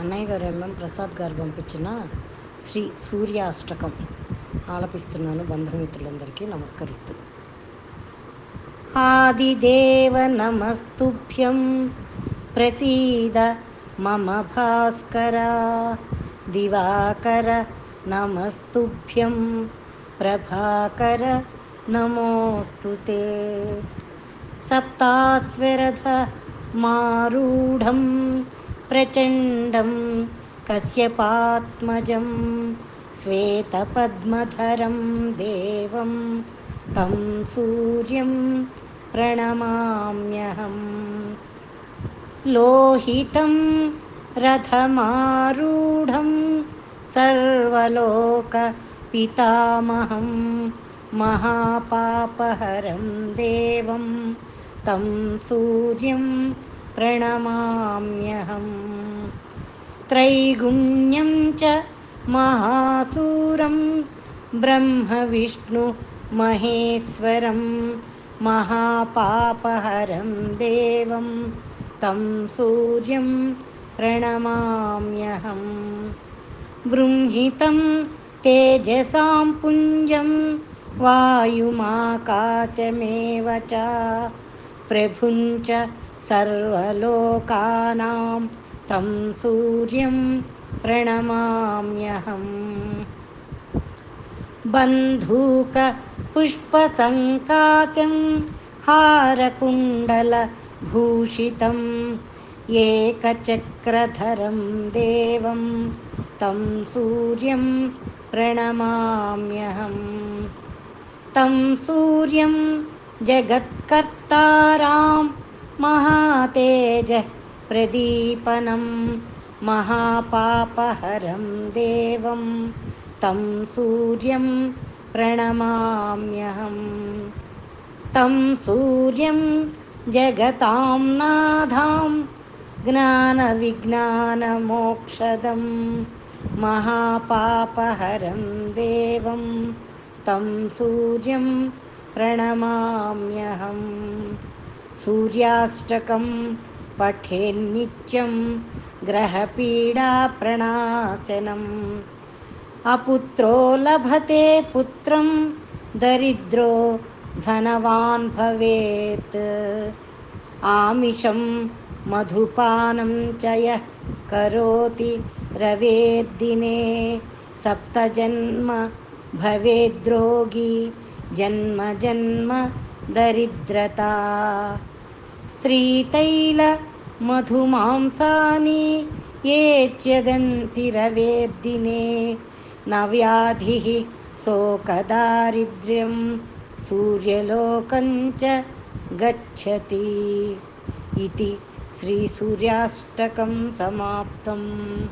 అన్నయ్య గారు ఎంఎం ప్రసాద్ గారు పంపించిన శ్రీ సూర్యాష్టకం ఆలపిస్తున్నాను బంధుమిత్రులందరికీ నమస్కరిస్తూ. ఆదిదేవ నమస్తుభ్యం ప్రసీద మమ భాస్కర దివాకర నమస్తుభ్యం ప్రభాకర నమోస్తు తే. సప్తాస్వరథ మారూఢం प्रचण्डं कश्यपात्मजं श्वेतपद्मधरं देवं तं सूर्यं प्रणमाम्यहम्। लोहितं रथमारूढं सर्वलोकपितामहं महापापहरं देवं तं सूर्यं प्रणमाम्यहम्। त्रैगुण्यं च महासूरं ब्रह्मविष्णुमहेश्वरं महापापहरं देवं तं सूर्यं प्रणमाम्यहम्। बृंहितं तेजसां पुञ्जं वायुमाकाशमेव च प्रभुञ्च सर्वलोकानां तं सूर्यं प्रणमाम्यहम्। बन्धूकपुष्पसङ्कासं हारकुण्डलभूषितम् एकचक्रधरं देवं तं सूर्यं प्रणमाम्यहम्। तं सूर्यं जगत्कर्तारां महातेजः प्रदीपनं महापापहरं देवं तं सूर्यं प्रणमाम्यहम् तं सूर्यं जगतां नाधां ज्ञानविज्ञानमोक्षदं महापापहरं देवं तं सूर्यं प्रणमाम्यहम्। सूर्याष्टकं पठेन्नित्यं ग्रहपीडाप्रणाशनम् अपुत्रो लभते पुत्रं दरिद्रो धनवान् भवेत्। आमिषं मधुपानं च यः करोति रवेद्दिने। सप्तजन्म भवेद्रोगी जन्म जन्म दरिद्रता। स्त्रीतैलमधुमांसानि येच्यदन्ति रवेद्दिने न व्याधिः शोकदारिद्र्यं सूर्यलोकञ्च गच्छति। इति श्रीसूर्याष्टकं समाप्तम्